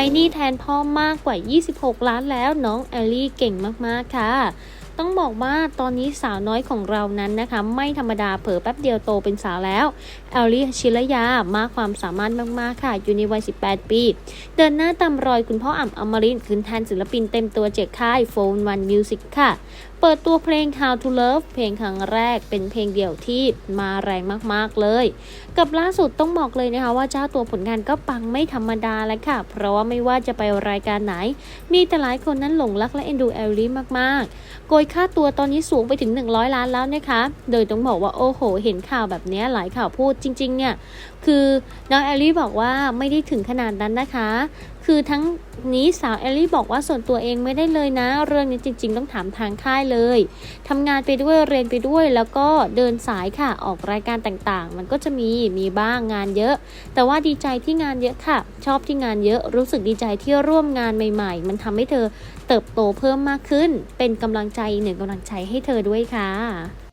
ช้หนี้แทนพ่อมากกว่า 26 ล้านแล้วน้องแอลลี่เก่งมากๆค่ะ ต้องบอกว่าตอนนี้สาวน้อยของเรานั้นนะคะ ไม่ธรรมดาเผลอแป๊บเดียวโตเป็นสาวแล้วแอลลี่ชิรยามากความสามารถมาก ๆ ค่ะ อยู่ในวัย 18 ปี เดินหน้าตามรอยคุณพ่ออ่ำอมรินขึ้นแทนศิลปินเต็มตัวเจกค่ายโฟนวันมิวสิกค่ะเปิดตัวเพลง How to Love เพลงครั้งแรกเป็นเพลงเดี่ยวที่มาแรงมากๆเลย กับล่าสุดต้องบอกเลยนะคะว่าเจ้าตัวผลงานก็ปังไม่ธรรมดาแล้วค่ะ เพราะว่าไม่ว่าจะไปรายการไหน มีแต่หลายคนนั้นหลงรักและเอ็นดูแอลลี่มากๆ โกยค่าตัวตอนนี้สูงไปถึง 100 ล้านแล้วนะคะ โดยต้องบอกว่าโอ้โห เห็นข่าวแบบนี้หลายข่าวพูดจริงๆเนี่ยคือน้องแอลลี่บอกว่าไม่ได้ถึงขนาดนั้นนะคะ คือทั้งนี้สาวแอลลี่บอกว่าส่วนตัวเองไม่ได้เลยนะ เรื่องนี้จริง ๆ ต้องถามทางค่ายเลยทำงานไปด้วยเรียนไปด้วยแล้วก็เดินสายค่ะออกรายการต่างๆ มันก็จะมีมีบ้างงานเยอะ แต่ว่าดีใจที่งานเยอะค่ะ ชอบที่งานเยอะรู้สึกดีใจที่ร่วมงานใหม่ ๆ มันทำให้เธอเติบโตเพิ่มมากขึ้น เป็นกำลังใจหนึ่งกำลังใจให้เธอด้วยค่ะ